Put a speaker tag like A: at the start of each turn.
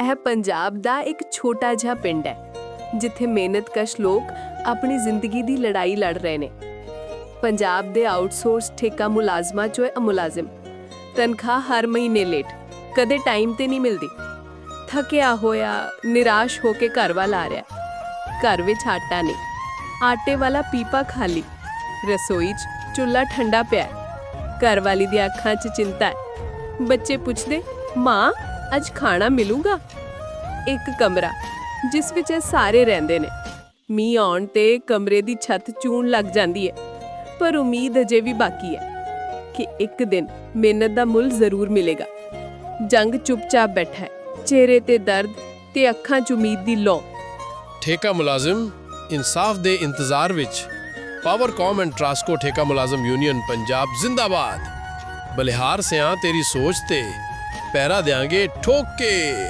A: ਇਹ ਪੰਜਾਬ ਦਾ ਇੱਕ ਛੋਟਾ ਜਿਹਾ ਪਿੰਡ ਹੈ, ਜਿੱਥੇ ਮਿਹਨਤਕਸ਼ ਲੋਕ ਆਪਣੀ ਜ਼ਿੰਦਗੀ ਦੀ ਲੜਾਈ ਲੜ ਰਹੇ ਨੇ। ਪੰਜਾਬ ਦੇ ਆਊਟਸੋਰਸ ਠੇਕਾ ਮੁਲਾਜ਼ਮਾਂ ਚੋਂ ਇਹ ਮੁਲਾਜ਼ਮ। ਤਨਖਾਹ ਹਰ ਮਹੀਨੇ ਲੇਟ, ਕਦੇ ਟਾਈਮ ਤੇ ਨਹੀਂ ਮਿਲਦੀ। ਥੱਕਿਆ ਹੋਇਆ, ਨਿਰਾਸ਼ ਹੋ ਕੇ ਘਰ ਵੱਲ ਆ ਰਿਹਾ। ਘਰ ਵਿੱਚ ਆਟਾ ਨਹੀਂ, ਆਟੇ ਵਾਲਾ ਪੀਪਾ ਖਾਲੀ। ਰਸੋਈ 'ਚ ਚੁੱਲ੍ਹਾ ਠੰਡਾ ਪਿਆ ਹੈ। ਘਰ ਵਾਲੀ ਦੀ ਅੱਖਾਂ 'ਚ ਚਿੰਤਾ ਹੈ। ਬੱਚੇ ਪੁੱਛਦੇ, ਮਾਂ ਅੱਜ ਖਾਣਾ ਮਿਲੂਗਾ? ਇੱਕ ਕਮਰਾ, ਜਿਸ ਵਿੱਚ ਇਹ ਸਾਰੇ ਰਹਿੰਦੇ ਨੇ। ਮੀਂਹ ਆਉਣ ਤੇ ਕਮਰੇ ਦੀ ਛੱਤ ਚੂਣ ਲੱਗ ਜਾਂਦੀ ਹੈ, ਪਰ ਉਮੀਦ ਅਜੇ ਵੀ ਬਾਕੀ ਹੈ ਕਿ ਇੱਕ ਦਿਨ ਮਿਹਨਤ ਦਾ ਮੁੱਲ ਜ਼ਰੂਰ ਮਿਲੇਗਾ। ਜੰਗ ਚੁੱਪਚਾਪ ਬੈਠਾ ਹੈ, ਚਿਹਰੇ ਤੇ ਦਰਦ ਤੇ ਅੱਖਾਂ 'ਚ ਉਮੀਦ ਦੀ ਲੌ
B: ਠੇਕਾ ਮੁਲਾਜ਼ਮ, ਇਨਸਾਫ ਦੇ ਇੰਤਜ਼ਾਰ ਵਿੱਚ ਪਾਵਰਕਾਮ ਐਂਡ ਟਰਾਸਕੋ ਠੇਕਾ ਮੁਲਾਜ਼ਮ ਯੂਨੀਅਨ ਪੰਜਾਬ ਜ਼ਿੰਦਾਬਾਦ। ਬਲਿਹਾਰ ਸਿਆਂ, ਤੇਰੀ ਸੋਚ ਤੇ ਪਹਿਰਾ ਦੇਾਂਗੇ ਠੋਕੇ।